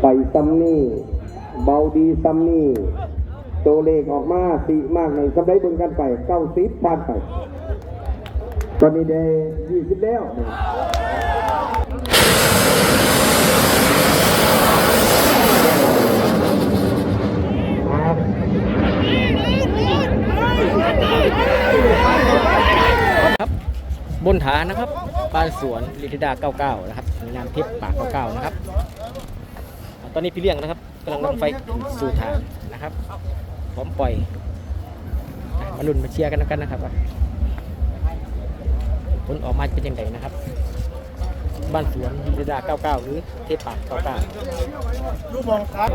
ไปซัมนี่เบาดีซัมนี่ตัวเลขออกมาสีมากในสำได้เบิ่งกันไปเก้าสิบผ่านไป ตอนนี้ได้ยี่สิบแล้วครับบนฐานนะครับบ้านสวนลิทิดา 99 นะครับมีนามทิพย์ปาก 99 นะครับ อนนี้พี่เลี้ยงนะครับกำลังนำไฟสู่ฐานนะครับ พร้อมปล่อยมาลุ้นมาเชียร์กันแล้วกันนะครับว่าผลออกมาเป็นยังไงนะครับ บ้านสวนลิทิดา99 หรือเทพปาก99ลูกมองครับ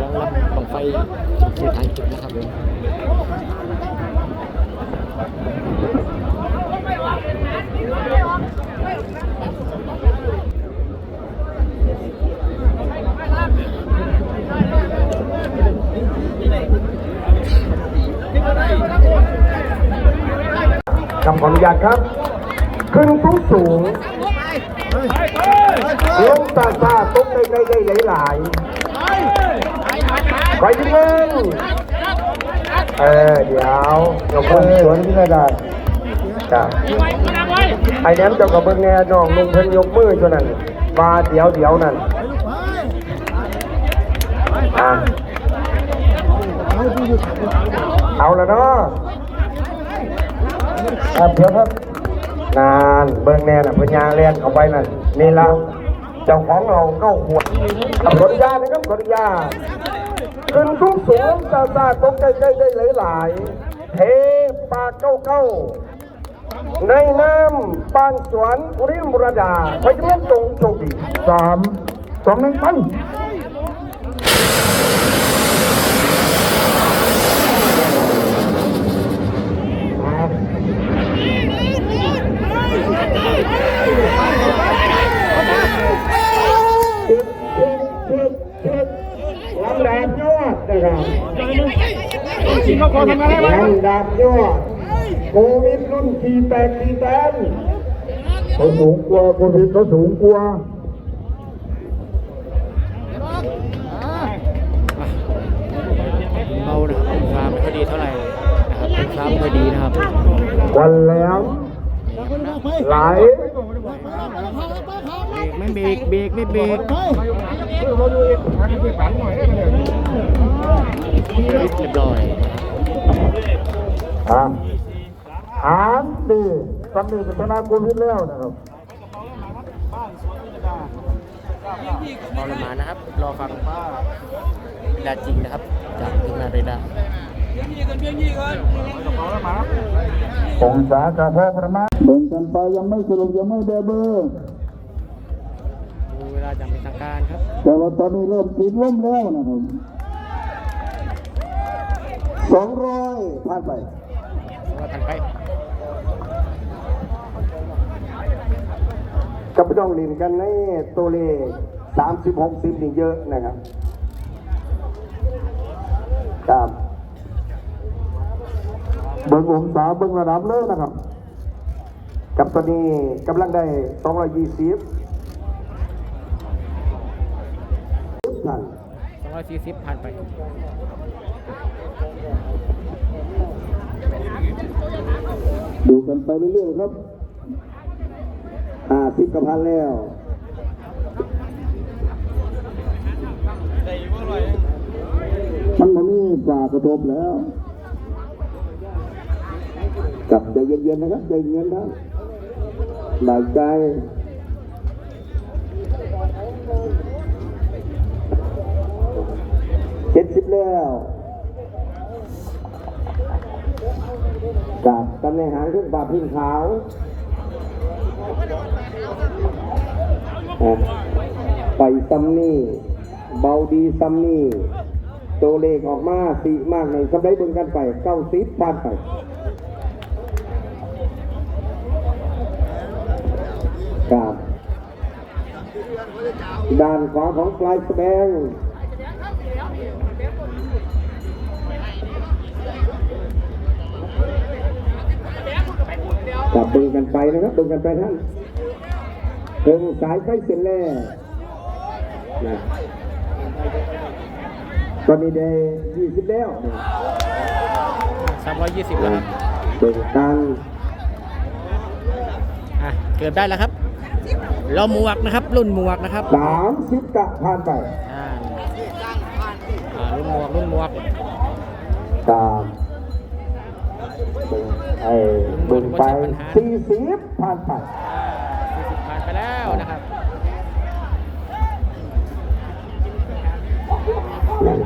ลองรับบังไฟสู่ฐานจุดนะครับ คำขออนุญาตครับ ขึ้นสูงสูงลงตาซาตกได้ได้ได้หลายหลายไปที่เงินเออเดี๋ยวเดี๋ยวคนสวนที่ระดับจ้ะไอ้แหนมเจ้ากับเบิ้งแน่น้องลุงเพิ่นยกมือจนนั้นว่าเดี๋ยวเดี๋ยวนั่นอะเอาละเนาะ ครับเดี๋ยวครับนานเบิ่งแน่น่ะเพิ่นยาเลียนเข้าไปนั่นนี่ละเจ้าของเราเข้าหัวขับรถยานะครับรถยาขึ้นสูงสูงซาซาตกได้ได้ได้หลายหลายเทปลาเก้าเก้าในน้ำปานสวนริมรดาพยมตรงโชคดีสามสองหนึ่งไป ติดติดติดติดลำดาบยอด นะครังดาบยอดโควิดรุ่นขี่แตกขี่แตนเขาสูงกว่าโควิดเขาสูงกว่าเบานะครับฟ้าไม่ค่อยดีเท่าไหร่นะครับฟ้าไม่ค่อยดีนะครับวันแหลมไหล เบรกไม่เบรกเบรกไม่เบรกเราดูเองทางที่ฝันหน่อยได้ไหมเรียบร้อยอะหานดีตอนนี้ก็ชนะโควิดแล้วนะครับเบาละมานะครับ รอฟังเวลาจริงนะครับ จากทีมงานเรดาร์ องศากาแฟประมาณเบิ่งกันไปยังไม่สรุปยังไม่ได้เบอร์ดูเวลาจำเป็นทางการครับ แต่ว่าตอนนี้เริ่มติดลมแล้วนะครับสองร้อยผ่านไปว่านไปก็ไม่ต้องเล่นกันในตัวเลขสามสิบหกสิบนี่เยอะนะครับครับ เบิ้งองศาเบิ้งระดับเลยนะครับกับตอนนี้กำลังได้สองร้อยยี่สิบนั่น240ผ่านไปดูกันไปเรื่อยๆครับอ่าสิบกระพันแล้ว มันมันนี่ฝ่ากระทบแล้ว กลับใจเย็นๆนะครับใจเย็นนะหลายใจเจ็ดสิบแล้วกับตำแหน่งหางขึ้นบาพึ่งขาวไปซัมนี่ เบาดีซัมนี่ ตัวเลขออกมาสีมากในสำได้เบิ่งกันไปเก้าสิบผ่านไป ด้านขวาของปลายแสดงจับเบิ่งกันไปนะครับเบิ่งกันไปท่านเบิ่งสายไฟเส้นแรกนะตอนนี้ได้ยี่สิบแล้วนะสามร้อยยี่สิบแล้วครับเบิ่งกันอะเกิดได้แล้วครับ ล้อหมวกนะครับ รุ่นหมวกนะครับสามสิบกะผ่านไปอ่าอ่ารุ่นหมวกรุ่นหมวกตามเบิ่งไอ้เบิ่งไปสี่สิบผ่านไปอ่าสี่สิบผ่านไปแล้วนะครับ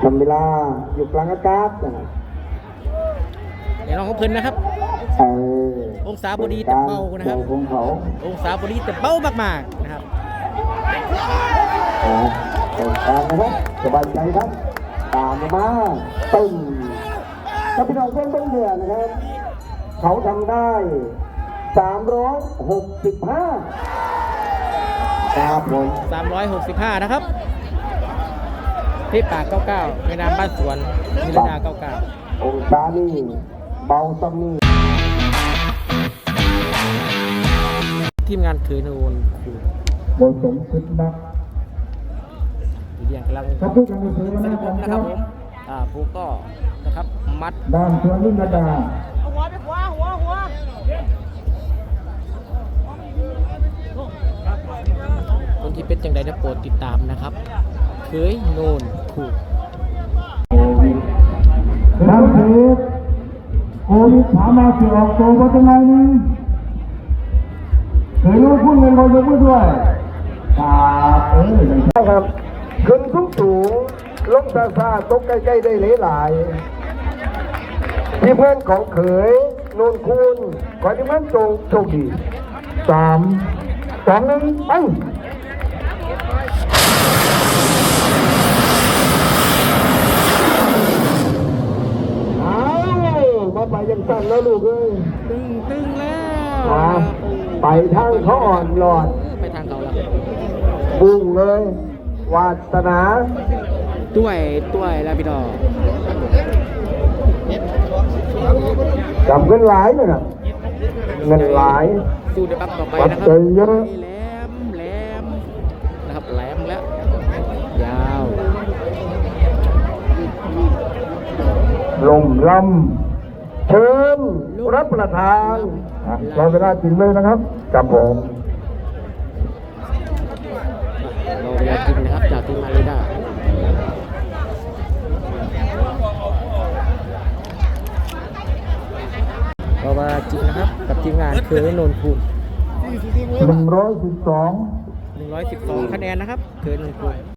ทำเวลาอยู่กลางอากาศนะเดี๋ยวลองของเพิ่นนะครับ เออ องศาพอดีแต่เบานะครับของเขาองศาพอดีแต่เบามากๆนะครับอ่าตรงกลางนะครับสบายใจครับตามมาตึ้งถ้าพี่น้องเพื่อนต้องเหนื่อยนะครับ เขาทำได้365ครับผม365นะครับที่ปาก99ในนามบ้านสวนนิรดา99องศานี่เบาซัมนี่ ทีมงานเคยนูนคูบนสมคิดนักเรียงกำลังครับพูดกันในเพลงสนะนุกครับนะครับผมอ่าผู้ก็นะครับมัดด้านเพื่อนลินดาคนที่เป็นจังใดได้โปรดติดตามนะครับ เคยโนนคูด้านเพจโควิดถามมาเกี่ยวกับตัวว่าจะไง นี่เคยรู้พูดเงินบอลยกมือด้วยครับเออใช่ครับขึ้นสูงสูงลงซาซาตกใกล้ๆได้หลายๆที่เพื่อนของเขยนนคุณขอที่เพื่อนโชคโชคดีสามสองหนึ่งไปเอามาไปยังสั้นแล้วลูกเอ้ยตึงตึงแล้วอ่า ไปทางเขาอ่อนหลอด ไปทางเขาแล้วบุ้งเลย วาสนาต้วยต้วยแล้วพี่ดอกจับเงินหลายเลยนะเงินหลายสู้ในปั๊บต่อไปนะครัวัดใจเยอะแหลมแหลมนะครับแหลมแล้ว ยาวลมลำเชิญรับประทานอะ รอเวลาจริงเลยนะครับกับผมเราเวลากินนะครับจากทีมมาเลด้าเราเวลากินนะครับกับทีมงานเคยโนนคูณหนึ่งร้อยสิบสอง112คะแนนนะครับเคยโนนคูณ